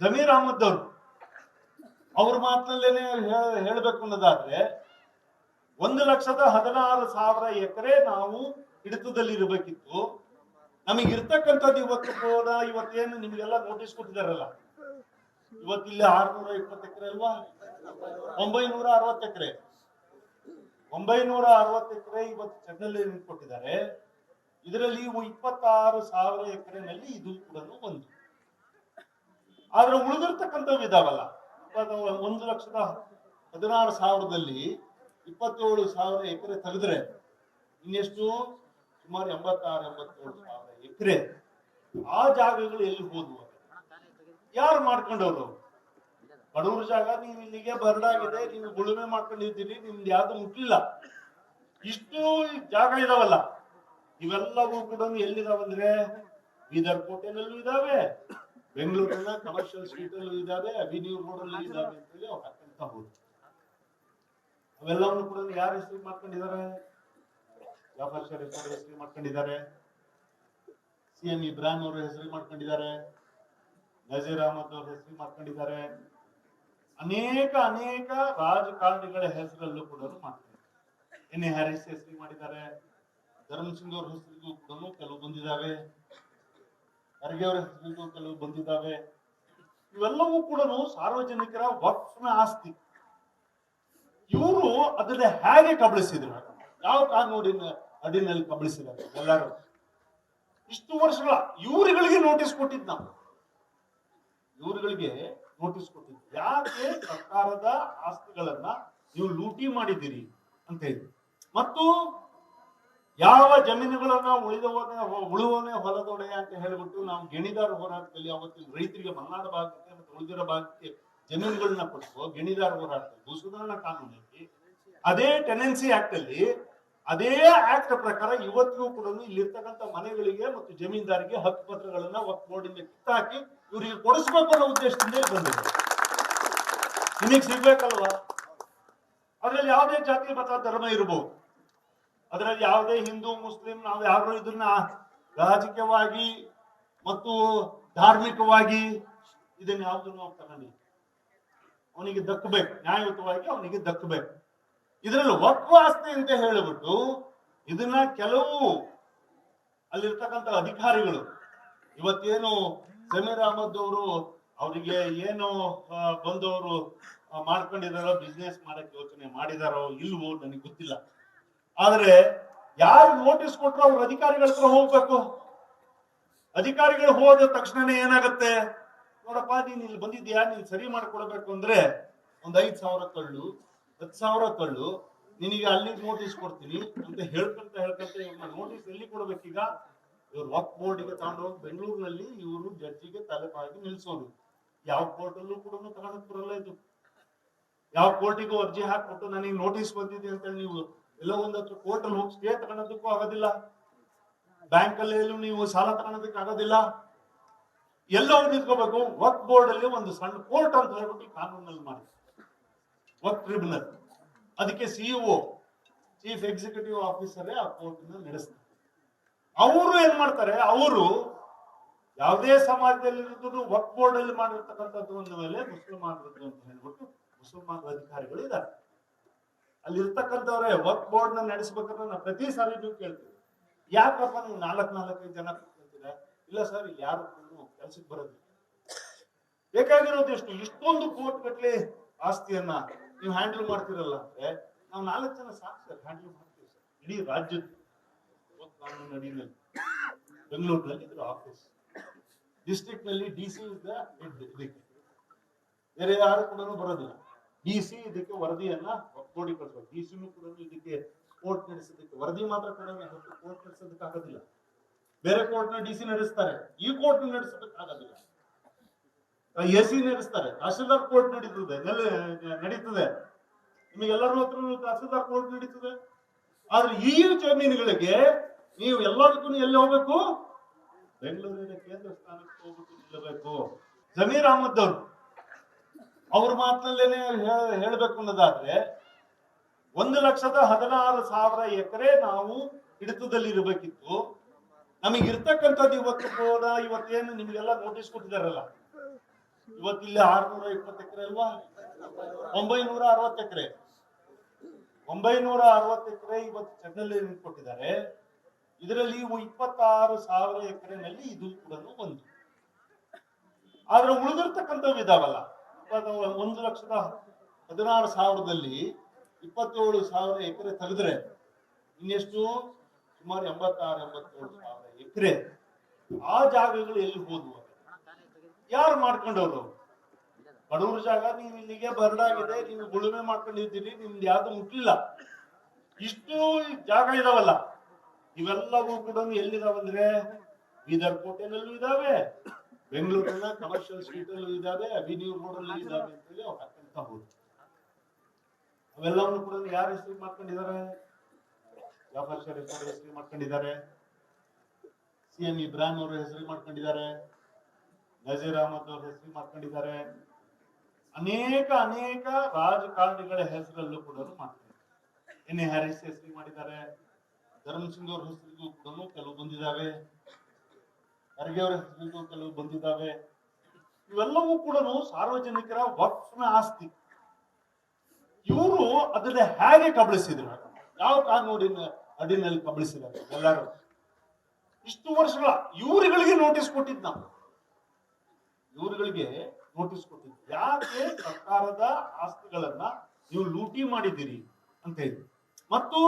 ಜಮೀರ್ ಅಹಮದ್ ಅವರು ಅವ್ರ ಮಾತಿನಲ್ಲೇನೆ ಹೇಳಬೇಕು ಅನ್ನೋದಾದ್ರೆ, ಒಂದು ಲಕ್ಷದ ಹದಿನಾರು ಸಾವಿರ ಎಕರೆ ನಾವು ಹಿಡಿತದಲ್ಲಿ ಇರಬೇಕಿತ್ತು ನಮಗೆ ಇರ್ತಕ್ಕಂಥದ್ದು ಇವತ್ತು ಕೂಡ ಇವತ್ತೇನು ನಿಮಗೆಲ್ಲ ನೋಟಿಸ್ ಕೊಟ್ಟಿದಾರಲ್ಲ ಇವತ್ತಿಲ್ಲ ಆರ್ನೂರ ಇಪ್ಪತ್ತು ಎಕರೆ ಅಲ್ವಾ? ಒಂಬೈನೂರ ಅರವತ್ತು ಎಕರೆ. ಒಂಬೈನೂರ ಅರವತ್ತು ಎಕರೆ ಇವತ್ತು ಚೆನ್ನಲ್ಲಿ ಕೊಟ್ಟಿದ್ದಾರೆ. ಇದರಲ್ಲಿ ಇಪ್ಪತ್ತಾರು ಸಾವಿರ ಎಕರೆನಲ್ಲಿ ಇದು ಕೂಡ ಒಂದು. ಆದ್ರೆ ಉಳಿದಿರ್ತಕ್ಕಂಥವು ಇದಾವಲ್ಲ ಒಂದು ಲಕ್ಷದ ಹದಿನಾರು ಸಾವಿರದಲ್ಲಿ ಇಪ್ಪತ್ತೇಳು ಸಾವಿರ ಎಕರೆ ತೆಗೆದ್ರೆ ಇನ್ನೆಷ್ಟು? ಸುಮಾರು ಎಂಬತ್ತಾರು, ಎಂಬತ್ತೇಳು ಸಾವಿರ ಎಕರೆ ಆ ಜಾಗಗಳು ಎಲ್ಲಿ ಹೋದ್ವು ಯಾರು ಮಾಡ್ಕೊಂಡವ್ರು? ಬಡವ್ರ ಜಾಗ, ನೀವು ಇಲ್ಲಿಗೆ ಬರಡಾಗಿದೆ, ನೀವು ಉಳುಮೆ ಮಾಡ್ಕೊಂಡಿದ್ದೀರಿ, ನಿಮ್ದು ಯಾವ್ದು ಮುಟ್ಲಿಲ್ಲ. ಇಷ್ಟು ಜಾಗ ಇದಾವಲ್ಲ. ಇವೆಲ್ಲವೂ ಕೂಡ ಎಲ್ಲಿದಾವಂದ್ರೆ? ಬೀದರ್ ಕೋಟೆನಲ್ಲೂ ಇದಾವೆ. ಬೆಂಗಳೂರಿನ ಕಮರ್ಷಿಯಲ್ ಸ್ಟ್ರೀಟ್ ಅಲ್ಲೂ ಇದಾವೆ ಅವಿನ್ಯೂ ರೋಡ್ ಇದ್ದಾವೆ ಅಂತ ಹೇಳಿ ಅವ್ರು ಹಾಕೊಂತ ಹೋದ್ರು. ಅವೆಲ್ಲವನ್ನು ಕೂಡ ಯಾರ ಹೆಸರು ಮಾಡ್ಕೊಂಡಿದ್ದಾರೆ? ವ್ಯಾಪಾರ ಹೆಸರು ಮಾಡ್ಕೊಂಡಿದ್ದಾರೆ. ಸಿ ಎಂ ಇಬ್ರಾಹಿಂ ಅವರ ಹೆಸರು ಮಾಡ್ಕೊಂಡಿದ್ದಾರೆ. ನಜೀರ್ ಅಹಮದ್ ಅವ್ರ ಹೆಸರು ಮಾಡ್ಕೊಂಡಿದ್ದಾರೆ. ಅನೇಕ ಅನೇಕ ರಾಜಕಾರಣಿಗಳ ಹೆಸರಲ್ಲೂ ಕೂಡ ಮಾಡ್ತಾರೆ. ಎನ್ ಎ ಹ್ಯಾರಿಸ್ ಹೆಸರು ಮಾಡಿದ್ದಾರೆ. ಧರ್ಮ ಸಿಂಗ್ ಅವ್ರ ಹೆಸರಿಗೂ ಕೂಡ ಕೆಲವು ಬಂದಿದ್ದಾವೆ. ಖರ್ಗೆ ಅವರ ಹೆಸರಿಗೂ ಕೆಲವು ಬಂದಿದ್ದಾವೆ. ಇವೆಲ್ಲವೂ ಕೂಡ ಸಾರ್ವಜನಿಕರ ವಕ್ಫನ ಆಸ್ತಿ. ಇವರು ಅದನ್ನ ಹೇಗೆ ಕಬಳಿಸಿದ್ರು? ಯಾವ ಕಾನೂನಿನ ಅಡಿನಲ್ಲಿ ಕಬಳಿಸಿದ್ದಾರೆ ಎಲ್ಲರೂ? ಇಷ್ಟು ವರ್ಷಗಳ ಇವರುಗಳಿಗೆ ನೋಟಿಸ್ ಕೊಟ್ಟಿದ್ ನಾವು. ಇವರುಗಳಿಗೆ ನೋಟಿಸ್ ಕೊಟ್ಟಿದ್ದ. ಯಾಕೆ ಸರ್ಕಾರದ ಆಸ್ತಿಗಳನ್ನ ನೀವು ಲೂಟಿ ಮಾಡಿದ್ದೀರಿ ಅಂತ ಹೇಳಿ ಮತ್ತು ಯಾವ ಜಮೀನುಗಳನ್ನ ಉಳಿದವನೇ ಉಳುವವನೇ ಹೊಲದೊಡೆಯ ಅಂತ ಹೇಳ್ಬಿಟ್ಟು ನಾವು ಗಿಣಿದಾರ ಹೋರಾಟದಲ್ಲಿ ಅವತ್ತಿನ ರೈತರಿಗೆ ಮಲ್ನಾಡ ಭಾಗಕ್ಕೆ ಮತ್ತು ಉಳಿದಿರೋ ಭಾಗಕ್ಕೆ ಜಮೀನುಗಳನ್ನ ಕೊಟ್ಟು ಗಿಣಿದಾರ ಹೋರಾಟದಲ್ಲಿ ಸುಧಾರಣಾ ಕಾನೂನಲ್ಲಿ ಅದೇ ಟೆನೆನ್ಸಿ ಆಕ್ಟ್ ಅಲ್ಲಿ ಅದೇ ಆಕ್ಟ್ ಪ್ರಕಾರ ಇವತ್ತಿಗೂ ಕೂಡ ಇಲ್ಲಿರ್ತಕ್ಕಂಥ ಮನೆಗಳಿಗೆ ಮತ್ತು ಜಮೀನ್ದಾರಿಗೆ ಹಕ್ಕು ಪತ್ರಗಳನ್ನ ಬೋರ್ಡಿಂದ ಕಿತ್ತಾಕಿ ಇವರಿಗೆ ಕೊಡಿಸ್ಬೇಕು ಅನ್ನೋ ಉದ್ದೇಶದಿಂದ ಬಂದಿದೆ. ನಿಮಗೆ ಸಿಗ್ಬೇಕಲ್ವಾ? ಅದ್ರಲ್ಲಿ ಯಾವುದೇ ಜಾತಿ ಮತ ಧರ್ಮ ಇರಬಹುದು ಅದರಲ್ಲಿ ಯಾವುದೇ ಹಿಂದೂ, ಮುಸ್ಲಿಂ, ನಾವು ಯಾರು ಇದನ್ನ ರಾಜಕೀಯವಾಗಿ ಮತ್ತು ಧಾರ್ಮಿಕವಾಗಿ ಇದನ್ನ ಯಾವ್ದು ನಾವು ತಗೊಂಡಿ ಅವನಿಗೆ ದಕ್ಕಬೇಕು, ನ್ಯಾಯಯುತವಾಗಿ ಅವನಿಗೆ ದಕ್ಕಬೇಕು. ಇದರಲ್ಲಿ ಒಪ್ಪಾಸ್ತಿ ಅಂತ ಹೇಳಿಬಿಟ್ಟು ಇದನ್ನ ಕೆಲವು ಅಲ್ಲಿರ್ತಕ್ಕಂಥ ಅಧಿಕಾರಿಗಳು, ಇವತ್ತೇನು ಸಮೀರ್ ಅಹಮದ್ ಅವರು ಅವರಿಗೆ ಏನು ಬಂದವರು ಮಾಡ್ಕೊಂಡಿದಾರೋ ಬಿಸ್ನೆಸ್ ಮಾಡಕ್ ಯೋಚನೆ ಮಾಡಿದಾರೋ, ಇಲ್ವೋ ನನಗೆ ಗೊತ್ತಿಲ್ಲ. ಆದ್ರೆ ಯಾರು ನೋಟಿಸ್ ಕೊಟ್ರು ಅವ್ರ ಅಧಿಕಾರಿಗಳ ಹತ್ರ ಹೋಗ್ಬೇಕು. ಅಧಿಕಾರಿಗಳು ಹೋದ ತಕ್ಷಣನೇ ಏನಾಗುತ್ತೆ? ನೋಡಪ್ಪ, ನೀನ್ ಇಲ್ಲಿ ಬಂದಿದ್ಯಾ ನೀನ್ ಸರಿ ಮಾಡ್ಕೊಡ್ಬೇಕು ಅಂದ್ರೆ ಒಂದ್ ಐದ್ ಸಾವಿರ ಕಳ್ಳು ಹತ್ ಸಾವಿರ ಕಳ್ಳು ನಿನಗೆ ಅಲ್ಲಿ ನೋಟಿಸ್ ಕೊಡ್ತೀನಿ ಅಂತ ಹೇಳ್ಕೊಂತ ಹೇಳ್ಕೊಂತ ಇವ್ರನ್ನ ನೋಟಿಸ್ ಎಲ್ಲಿ ಕೊಡ್ಬೇಕೀಗ? ಇವ್ರು ವಕ್ ಬೋರ್ಡಿಗೆ ತಗೊಂಡೋಗಿ ಬೆಂಗಳೂರಿನಲ್ಲಿ ಇವರು ಜಡ್ಜಿಗೆ ತಲೆಪಾಗಿ ನಿಲ್ಸೋದು ಯಾವ ಕೋರ್ಟಲ್ಲೂ ಕೂಡ ತಗೊಳಕ್ ಬರಲ್ಲ ಇದು. ಯಾವ ಕೋರ್ಟಿಗೂ ಅರ್ಜಿ ಹಾಕ್ಬಿಟ್ಟು ನನಗೆ ನೋಟಿಸ್ ಬಂದಿದೆ ಅಂತ ಹೇಳಿ ನೀವು ಎಲ್ಲ ಒಂದ್ ಕೋರ್ಟ್ ಅಲ್ಲಿ ಹೋಗಿ ಸ್ಟೇ ತಗೊಳೋದಕ್ಕೂ ಆಗೋದಿಲ್ಲ. ಬ್ಯಾಂಕ್ ಅಲ್ಲಿ ಎಲ್ಲೂ ನೀವು ಸಾಲ ತಗೊಳೋದಕ್ಕೆ ಆಗೋದಿಲ್ಲ. ಎಲ್ಲವೂ ನಿಂತ್ಕೋಬೇಕು. ವರ್ಕ್ ಬೋರ್ಡ್ ಅಲ್ಲಿ ಒಂದು ಸಣ್ಣ ಕೋರ್ಟ್ ಅಂತ ಹೇಳ್ಬಿಟ್ಟು ಕಾನೂನಲ್ಲಿ ಮಾಡಿ ವರ್ಕ್ ಟ್ರಿಬ್ಯುನಲ್ ಅದಕ್ಕೆ ಸಿಇಒ ಚೀಫ್ ಎಕ್ಸಿಕ್ಯೂಟಿವ್ ಆಫೀಸರೇ ಆ ಕೋರ್ಟ್ ನಡೆಸ್ತಾರೆ. ಅವರು ಏನ್ ಮಾಡ್ತಾರೆ? ಅವರು ಯಾವುದೇ ಸಮಾಜದಲ್ಲಿ ವರ್ಕ್ ಬೋರ್ಡ್ ಅಲ್ಲಿ ಮಾಡಿರ್ತಕ್ಕಂಥದ್ದು ಒಂದು ಮೇಲೆ ಮುಸಲ್ಮಾನರದ್ದು ಅಂತ ಹೇಳ್ಬಿಟ್ಟು ಮುಸಲ್ಮಾನರ ಅಧಿಕಾರಿಗಳು ಇದ್ದಾರೆ. ಅಲ್ಲಿ ಇರ್ತಕ್ಕಂಥವ್ರೆ ವರ್ಕ್ ಬೋರ್ಡ್ನ ನಡೆಸ್ಬೇಕಂದ್ರೆ ನಾವು ಪ್ರತಿ ಸಾರಿ ನೀವು ಕೇಳ್ತೀವಿ ಯಾಕಪ್ಪ ನೀವು ನಾಲ್ಕು ನಾಲ್ಕೈದು ಜನ ಕೂತ್ಕೊಳ್ತೀರಾ ಇಲ್ಲ ಸರ್ ಯಾರು ಕೆಲ್ಸಕ್ಕೆ ಬರೋದಿಲ್ಲ ಬೇಕಾಗಿರೋದು ಎಷ್ಟು? ಇಷ್ಟೊಂದು ಕೋಟ್ ಗಟ್ಲೆ ಆಸ್ತಿಯನ್ನ ನೀವು ಹ್ಯಾಂಡಲ್ ಮಾಡ್ತಿರಲ್ಲ ಅಂದ್ರೆ ನಾವು ನಾಲ್ಕು ಜನ ಸಾಕು ಸರ್ ಹ್ಯಾಂಡಲ್ ಮಾಡ್ತೀವಿ ಸರ್ ಇಡೀ ರಾಜ್ಯದ ಕಾನೂನು ಅಡಿನಲ್ಲಿ ಬೆಂಗಳೂರಿನಲ್ಲಿ ಇದ್ರ ಆಫೀಸ್ ಡಿಸ್ಟ್ರಿಕ್ಟ್ನಲ್ಲಿ ಡಿ ಸಿ ಬೇರೆ ಯಾರು ಕೂಡ ಬರೋದಿಲ್ಲ. ಡಿ ಸಿ ಇದಕ್ಕೆ ವರದಿಯನ್ನ ಕೊಡಿ ಕಳಿಸ್ಬೇಕು ಡಿ ಸಿನೂ ಕೂಡ ಇದಕ್ಕೆ ಕೋರ್ಟ್ ನಡೆಸೋದಕ್ಕೆ ವರದಿ ಮಾತ್ರ ಕೊಡೋಣ ಕೋರ್ಟ್ ನಡೆಸೋದಕ್ಕೆ ಆಗೋದಿಲ್ಲ. ಬೇರೆ ಕೋರ್ಟ್ನ ಡಿ ಸಿ ನಡೆಸ್ತಾರೆ. ಈ ಕೋರ್ಟ್ ನಡೆಸೋದಕ್ಕೆ ಆಗೋದಿಲ್ಲ. ಎ ಸಿ ನಡೆಸ್ತಾರೆ. ತಹಶೀಲ್ದಾರ್ ಕೋರ್ಟ್ ನಡೀತದೆ. ನಡೀತದೆ. ನಿಮಗೆಲ್ಲರೂ ಹತ್ರ ತಹಶೀಲ್ದಾರ್ ಕೋರ್ಟ್ ನಡೀತದೆ. ಆದ್ರೆ ಈ ಜಮೀನುಗಳಿಗೆ ನೀವು ಎಲ್ಲದಕ್ಕೂ ಎಲ್ಲಿ ಹೋಗ್ಬೇಕು? ಬೆಂಗಳೂರಿನ ಕೇಂದ್ರ ಸ್ಥಾನಕ್ಕೆ ಹೋಗ್ಬೇಕು ನಿಲ್ಲಬೇಕು. ಜಮೀರ್ ಅಹಮದ್ ಅವರು. ಅವ್ರ ಮಾತಿನಲ್ಲೇನೆ ಹೇಳಬೇಕು ಅನ್ನೋದಾದ್ರೆ, ಒಂದು ಲಕ್ಷದ ಹದಿನಾರು ಸಾವಿರ ಎಕರೆ ನಾವು ಹಿಡಿತದಲ್ಲಿ ಇರಬೇಕಿತ್ತು ನಮಗೆ ಇರ್ತಕ್ಕಂಥದ್ದು ಇವತ್ತು ಕೂಡ, ಇವತ್ತೇನು ನಿಮಗೆಲ್ಲ ನೋಟಿಸ್ ಕೊಟ್ಟಿದಾರಲ್ಲ ಇವತ್ತಿಲ್ಲ ಆರ್ನೂರ ಇಪ್ಪತ್ತು ಎಕರೆ ಅಲ್ವಾ? ಒಂಬೈನೂರ ಅರವತ್ತು ಎಕರೆ. ಒಂಬೈನೂರ ಅರವತ್ತು ಎಕರೆ ಇವತ್ತು ಚೆನ್ನೈಲಿ ಕೊಟ್ಟಿದ್ದಾರೆ ಇದರಲ್ಲಿ ಇಪ್ಪತ್ತಾರು ಸಾವಿರ ಎಕರೆನಲ್ಲಿ ಇದು ಕೂಡ ಒಂದು. ಆದ್ರೆ ಉಳಿದಿರ್ತಕ್ಕಂಥವು ಇದಾವಲ್ಲ? ಇವಾಗ ಒಂದು ಲಕ್ಷದ ಹದಿನಾರು ಸಾವಿರದಲ್ಲಿ ಇಪ್ಪತ್ತೇಳು ಸಾವಿರ ಎಕರೆ ತೆಗೆದ್ರೆ, ಇನ್ನೆಷ್ಟು? ಸುಮಾರು ಎಂಬತ್ತಾರು, ಎಂಬತ್ತೇಳು ಸಾವಿರ ಎಕರೆ. ಆ ಜಾಗಗಳು ಎಲ್ಲಿ ಹೋದ್ವು? ಯಾರು ಮಾಡ್ಕೊಂಡವ್ರು? ಬಡವ್ರ ಜಾಗ, ನೀವು ಇಲ್ಲಿಗೆ ಬರಡಾಗಿದೆ, ನೀವು ಉಳುಮೆ ಮಾಡ್ಕೊಂಡಿದ್ದೀರಿ, ನಿಮ್ದು ಯಾವ್ದು ಮುಟ್ಲಿಲ್ಲ ಇಷ್ಟು ಜಾಗ ಇದಾವಲ್ಲ. ಇವೆಲ್ಲವೂ ಕೂಡ ಎಲ್ಲಿದಾವಂದ್ರೆ ಬೀದರ್ ಕೋಟೆನಲ್ಲೂ ಇದಾವೆ ಬೆಂಗಳೂರಿನ ಕಮರ್ಷಿಯಲ್ ಸ್ಟ್ರೀಟ್ ಅಲ್ಲೂ ಇದಾವೆ ಅವಿನ್ಯೂ ರೋಡ್ ಇದ್ದಾವೆ ಅಂತ ಹೇಳಿ ಅವ್ರು ಹಾಕ್ಕೊಂತ ಹೋದ್ರು. ಅವೆಲ್ಲವನ್ನು ಕೂಡ ಯಾರು ಹೆಸರು ಮಾಡ್ಕೊಂಡಿದ್ದಾರೆ? ಜಾಫರ್ ಶರೀಫ್ ಹೆಸರು ಮಾಡ್ಕೊಂಡಿದ್ದಾರೆ. ಸಿ ಎಂ ಇಬ್ರಾಹಿಂ ಅವರು ಹೆಸರು ಮಾಡ್ಕೊಂಡಿದ್ದಾರೆ. ನಜೀರ್ ಅಹಮದ್ ಅವರು ಹೆಸರು ಮಾಡ್ಕೊಂಡಿದ್ದಾರೆ. ಅನೇಕ ಅನೇಕ ರಾಜಕಾರಣಿಗಳ ಹೆಸರಲ್ಲೂ ಕೂಡ ಮಾಡ್ತಾರೆ ಎನ್ ಎ ಹ್ಯಾರಿಸ್ ಹೆಸರು ಮಾಡಿದ್ದಾರೆ. ಧರ್ಮಸಿಂಗ್ ಅವ್ರ ಹೆಸರಿಗೂ ಕೂಡ ಕೆಲವು ಬಂದಿದ್ದಾವೆ. ಖರ್ಗೆ ಅವರ ಹೆಸರಿಗೂ ಕೆಲವು ಬಂದಿದ್ದಾವೆ. ಇವೆಲ್ಲವೂ ಕೂಡ ಸಾರ್ವಜನಿಕರ ವಕ್ಫ್ನ ಆಸ್ತಿ. ಇವರು ಅದನ್ನ ಹೇಗೆ ಕಬಳಿಸಿದ್ರು? ಯಾವ ಕಾನೂನಿನ ಅಡಿನಲ್ಲಿ ಕಬಳಿಸಿದ್ದಾರೆ ಎಲ್ಲರೂ? ಇಷ್ಟು ವರ್ಷಗಳ ಇವರುಗಳಿಗೆ ನೋಟಿಸ್ ಕೊಟ್ಟಿದ್ ನಾವು. ಇವರುಗಳಿಗೆ ನೋಟಿಸ್ ಕೊಟ್ಟಿದ್ದು. ಯಾಕೆ ಸರ್ಕಾರದ ಆಸ್ತಿಗಳನ್ನ ನೀವು ಲೂಟಿ ಮಾಡಿದ್ದೀರಿ ಅಂತ ಹೇಳಿ. ಮತ್ತು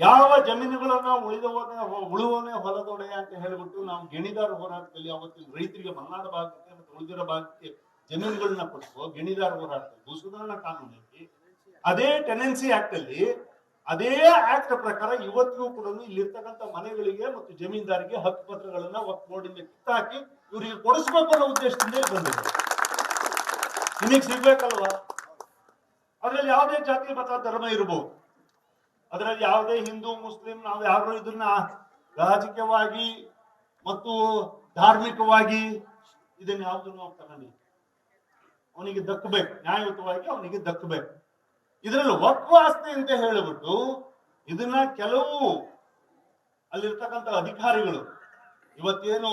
ಯಾವ ಜಮೀನುಗಳನ್ನ ಉಳಿದವನೇ ಉಳುವವನೇ ಹೊಲದೊಡೆಯ ಅಂತ ಹೇಳ್ಬಿಟ್ಟು ನಾವು ಗಿಣಿದಾರ ಹೋರಾಟದಲ್ಲಿ ಅವತ್ತಿನ ರೈತರಿಗೆ ಮಲ್ನಾಡ ಭಾಗಕ್ಕೆ ಮತ್ತು ಉಳಿದಿರೋ ಭಾಗಕ್ಕೆ ಜಮೀನುಗಳನ್ನ ಕೊಟ್ಟು ಗಿಣಿದಾರ ಹೋರಾಟದಲ್ಲಿ ಭೂ ಸುಧಾರಣಾ ಕಾನೂನಲ್ಲಿ ಅದೇ ಟೆನೆನ್ಸಿ ಆಕ್ಟ್ ಅಲ್ಲಿ, ಅದೇ ಆಕ್ಟ್ ಪ್ರಕಾರ ಇವತ್ತಿಗೂ ಕೂಡ ಇಲ್ಲಿರ್ತಕ್ಕಂಥ ಮನೆಗಳಿಗೆ ಮತ್ತು ಜಮೀನ್ದಾರಿಗೆ ಹಕ್ಕು ಪತ್ರಗಳನ್ನ ಬೋರ್ಡಿಂದ ಕಿತ್ತಾಕಿ ಇವರಿಗೆ ಕೊಡಿಸ್ಬೇಕು ಅನ್ನೋ ಉದ್ದೇಶದಿಂದ ಬಂದಿದೆ ನಿಮಗೆ ಸಿಗ್ಬೇಕಲ್ವಾ? ಅದ್ರಲ್ಲಿ ಯಾವುದೇ ಜಾತಿ ಮತ ಧರ್ಮ ಇರಬಹುದು ಅದರಲ್ಲಿ ಯಾವುದೇ ಹಿಂದೂ, ಮುಸ್ಲಿಂ, ನಾವು ಯಾರು ಇದನ್ನ ರಾಜಕೀಯವಾಗಿ ಮತ್ತು ಧಾರ್ಮಿಕವಾಗಿ ಇದನ್ನ ಯಾವ್ದನ್ನು ತಗೊಂಡಿಲ್ಲ. ಅವನಿಗೆ ದಕ್ಕಬೇಕು, ನ್ಯಾಯಯುತವಾಗಿ ಅವನಿಗೆ ದಕ್ಕಬೇಕು. ಇದರಲ್ಲಿ ವಕ್ವಾಸ್ತಿ ಅಂತ ಹೇಳಿಬಿಟ್ಟು ಇದನ್ನ ಕೆಲವು ಅಲ್ಲಿರ್ತಕ್ಕಂಥ ಅಧಿಕಾರಿಗಳು, ಇವತ್ತೇನು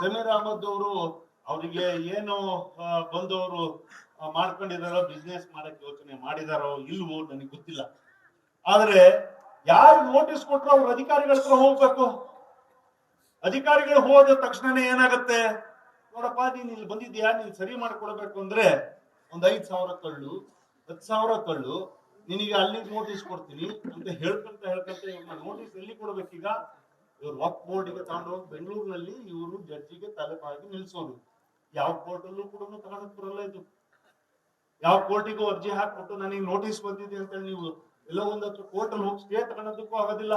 ಸಮೀರ್ ಅಹಮದ್ ಅವರು ಅವರಿಗೆ ಏನು ಬಂದವರು ಮಾಡ್ಕೊಂಡಿದಾರೋ ಬಿಸ್ನೆಸ್ ಮಾಡಕ್ ಯೋಚನೆ ಮಾಡಿದಾರೋ, ಇಲ್ವೋ ನನಗೆ ಗೊತ್ತಿಲ್ಲ. ಆದ್ರೆ ಯಾರು ನೋಟಿಸ್ ಕೊಟ್ಟರು ಅವ್ರ ಅಧಿಕಾರಿಗಳ ಹತ್ರ ಹೋಗ್ಬೇಕು? ಅಧಿಕಾರಿಗಳು ಹೋದ ತಕ್ಷಣನೇ ಏನಾಗತ್ತೆ? ನೋಡಪ್ಪ, ನೀನ್ ಇಲ್ಲಿ ಬಂದಿದ್ಯಾ? ನೀನ್ ಸರಿ ಮಾಡ್ಕೊಳ್ಬೇಕು ಅಂದ್ರೆ ಒಂದ್ ಐದ್ ಸಾವಿರ ಕಳ್ಳು ಹತ್ತು ಸಾವಿರ ಕಳ್ಳು ನಿನಗೆ ಅಲ್ಲಿ ನೋಟಿಸ್ ಕೊಡ್ತೀನಿ ಅಂತ ಹೇಳ್ಕೊಂತ ಹೇಳ್ಕೊಂತ ಇವ್ರನ್ನ ನೋಟಿಸ್ ಎಲ್ಲಿ ಕೊಡ್ಬೇಕೀಗ? ಇವ್ರು ವಕ್ ತಗೊಂಡು ಹೋಗಿ ಬೆಂಗಳೂರಿನಲ್ಲಿ ಇವರು ಜಡ್ಜಿಗೆ ತಲೆಪಾಗಿ ನಿಲ್ಸೋದು. ಯಾವ ಕೋರ್ಟಲ್ಲೂ ಕೂಡ ತಗೊಂಡ್ ಬರಲ್ಲ ಇದು. ಯಾವ ಕೋರ್ಟಿಗೂ ಅರ್ಜಿ ಹಾಕ್ಬಿಟ್ಟು ನನಗೆ ನೋಟಿಸ್ ಬಂದಿದೆ ಅಂತ ನೀವು ಎಲ್ಲೋ ಒಂದತ್ತು ಕೋರ್ಟಲ್ಲಿ ಹೋಗಿ ಸ್ಟೇ ತಗೊಳೋದಕ್ಕೂ ಆಗೋದಿಲ್ಲ.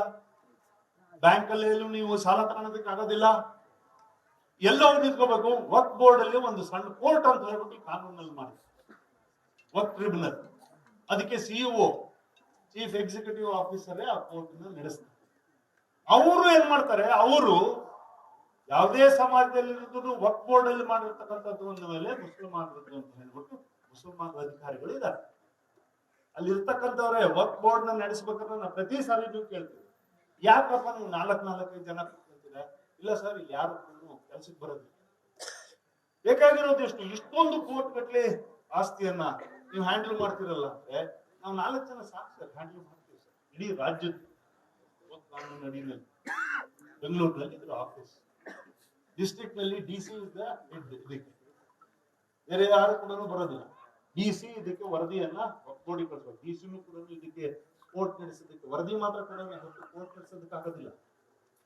ಬ್ಯಾಂಕ್ ಅಲ್ಲಿ ಎಲ್ಲೂ ನೀವು ಸಾಲ ತಗೊಳೋದಕ್ಕೆ ಆಗೋದಿಲ್ಲ. ಎಲ್ಲೋ ನಿಂತ್ಕೋಬೇಕು. ವರ್ಕ್ ಬೋರ್ಡ್ ಅಲ್ಲಿ ಒಂದು ಸಣ್ಣ ಕೋರ್ಟ್ ಅಂತ ಹೇಳ್ಬಿಟ್ಟು ಕಾನೂನಲ್ಲಿ ಮಾಡಿ ವಕ್ ಟ್ರಿಬ್ಯುನಲ್ ಅದಕ್ಕೆ ಸಿಇಒ ಚೀಫ್ ಎಕ್ಸಿಕ್ಯೂಟಿವ್ ಆಫೀಸರೇ ಆ ಕೋರ್ಟ್ ನಡೆಸ್ತಾರೆ. ಅವರು ಏನ್ ಮಾಡ್ತಾರೆ? ಅವರು ಯಾವುದೇ ಸಮಾಜದಲ್ಲಿ ವಕ್ ಬೋರ್ಡ್ ಅಲ್ಲಿ ಮಾಡಿರ್ತಕ್ಕಂಥದ್ದು ಒಂದು ಮೇಲೆ ಮುಸಲ್ಮಾನರದ್ದು ಅಂತ ಹೇಳ್ಬಿಟ್ಟು ಮುಸಲ್ಮಾನರ ಅಧಿಕಾರಿಗಳು ಇದ್ದಾರೆ. ಅಲ್ಲಿ ಇರ್ತಕ್ಕಂಥವ್ರೆ ವರ್ಕ್ ಬೋರ್ಡ್ನ ನಡೆಸ್ಬೇಕಂದ್ರೆ ನಾವು ಪ್ರತಿ ಸಾರಿ ನೀವು ಕೇಳ್ತೀವಿ ಯಾಕಪ್ಪ ನೀವು ನಾಲ್ಕು ನಾಲ್ಕೈದು ಜನ ಕೂತ್ಕೊಂತೀರ ಇಲ್ಲ ಸರ್ ಯಾರು ಕೆಲ್ಸಕ್ಕೆ ಬರೋದಿಲ್ಲ. ಬೇಕಾಗಿರೋದು ಎಷ್ಟು ಇಷ್ಟೊಂದು ಕೋಟ್ ಗಟ್ಲೆ ಆಸ್ತಿಯನ್ನ ನೀವು ಹ್ಯಾಂಡಲ್ ಮಾಡ್ತಿರಲ್ಲ ಅಂದ್ರೆ ನಾವು ನಾಲ್ಕು ಜನ ಸಾಕು ಸರ್ ಹ್ಯಾಂಡಲ್ ಮಾಡ್ತೀವಿ ಸರ್ ಇಡೀ ರಾಜ್ಯದ ಕಾನೂನು ಬೆಂಗಳೂರಿನಲ್ಲಿ ಇದ್ರ ಆಫೀಸ್ ಡಿಸ್ಟ್ರಿಕ್ಟ್ನಲ್ಲಿ ಡಿ ಸಿ ಇದಕ್ಕೆ. ಬೇರೆ ಯಾರು ಕೂಡ ಬರೋದಿಲ್ಲ. ಡಿ ಸಿ ಇದಕ್ಕೆ ವರದಿಯನ್ನ ಕೊಡಿ ಕಳಿಸ್ಬೇಕು ಡಿ ಸಿನೂ ಕೂಡ ಇದಕ್ಕೆ ಕೋರ್ಟ್ ನಡೆಸೋದಕ್ಕೆ ವರದಿ ಮಾತ್ರ ಕಡಿಮೆ ಕೋರ್ಟ್ ನಡೆಸೋದಕ್ಕೆ ಆಗೋದಿಲ್ಲ.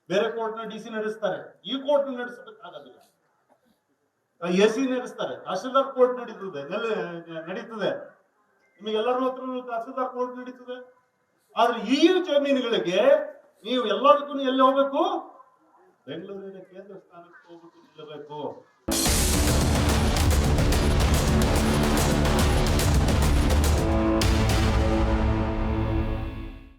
ಬೇರೆ ಕೋರ್ಟ್ನ ಡಿ ಸಿ ನಡೆಸ್ತಾರೆ. ಈ ಕೋರ್ಟ್ ನಡೆಸೋದಕ್ಕೆ ಆಗೋದಿಲ್ಲ. ಎ ಸಿ ನಡೆಸ್ತಾರೆ. ತಹಶೀಲ್ದಾರ್ ಕೋರ್ಟ್ ನಡೀತದೆ. ನಡೀತದೆ. ನಿಮಗೆಲ್ಲರೂ ಹತ್ರ ತಹಶೀಲ್ದಾರ್ ಕೋರ್ಟ್ ನಡೀತದೆ. ಆದ್ರೆ ಈ ಜಮೀನುಗಳಿಗೆ ನೀವು ಎಲ್ಲದಕ್ಕೂ ಎಲ್ಲಿ ಹೋಗ್ಬೇಕು? ಬೆಂಗಳೂರಿನ ಕೇಂದ್ರ ಸ್ಥಾನಕ್ಕೆ ಹೋಗ್ಬಿಟ್ಟು ನಿಲ್ಲಬೇಕು.